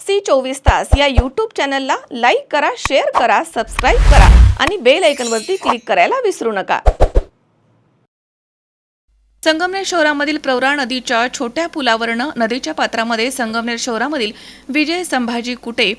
C चोवीस तास या यूट्यूब चॅनलला लाईक करा शेअर करा सबस्क्राईब करा आणि बेल ऐकनवरती क्लिक करायला विसरू नका. संगमनेर शहरामधील प्रवरा नदीच्या छोट्या पुलावरनं नदीच्या पात्रामध्ये संगमनेर शहरामधील विजय संभाजी कुटे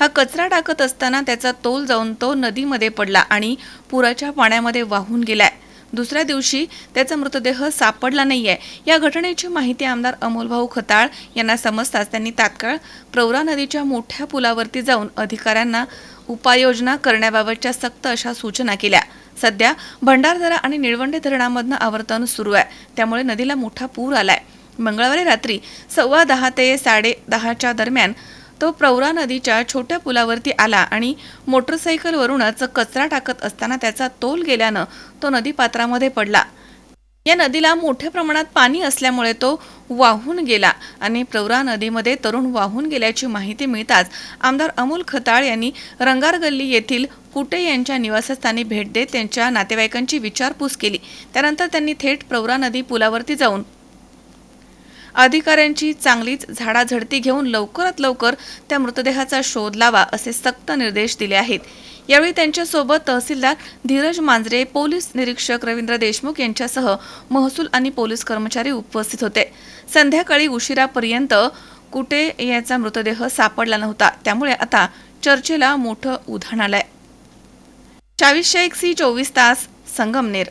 हा कचरा टाकत असताना त्याचा तोल जाऊन तो नदीमध्ये पडला आणि पुराच्या पाण्यामध्ये वाहून गेलाय. दुसऱ्या दिवशी त्याचा मृतदेह सापडला नाही आहे या घटनेची माहिती आमदार अमोलभाऊ खताळ यांना समजताच त्यांनी तात्काळ प्रवरा नदीच्या मोठ्या पुलावरती जाऊन अधिकाऱ्यांना उपाययोजना करण्याबाबतच्या सक्त अशा सूचना केल्या. सध्या भंडारदरा आणि निळवंडे धरणामधनं आवर्तन सुरू आहे. त्यामुळे नदीला मोठा पूर आलाय. मंगळवारी रात्री सव्वा दहा ते साडे दहाच्या दरम्यान तो प्रवरा नदीच्या छोट्या पुलावरती आला आणि मोटरसायकलवरूनच कचरा टाकत असताना त्याचा तोल गेल्यानं तो नदीपात्रामध्ये पडला. या नदीला मोठ्या प्रमाणात पाणी असल्यामुळे तो वाहून गेला आणि प्रवरा नदीमध्ये तरुण वाहून गेल्याची माहिती मिळताच आमदार अमोल खताळ यांनी रंगार गल्ली येथील कुटे यांच्या निवासस्थानी भेट देत त्यांच्या नातेवाईकांची विचारपूस केली. त्यानंतर त्यांनी थेट प्रवरा नदी पुलावरती जाऊन अधिकाऱ्यांची चांगलीच झाडाझडती घेऊन लवकरात लवकर त्या मृतदेहाचा शोध लावा असे सक्त निर्देश दिले आहेत. यावेळी त्यांच्यासोबत तहसीलदार धीरज मांजरे पोलीस निरीक्षक रवींद्र देशमुख यांच्यासह महसूल आणि पोलीस कर्मचारी उपस्थित होते. संध्याकाळी उशिरापर्यंत कुठे याचा मृतदेह सापडला नव्हता. त्यामुळे आता चर्चेला मोठं उधाण आलंय. चाळीसशे एक सी चोवीस तास संगमनेर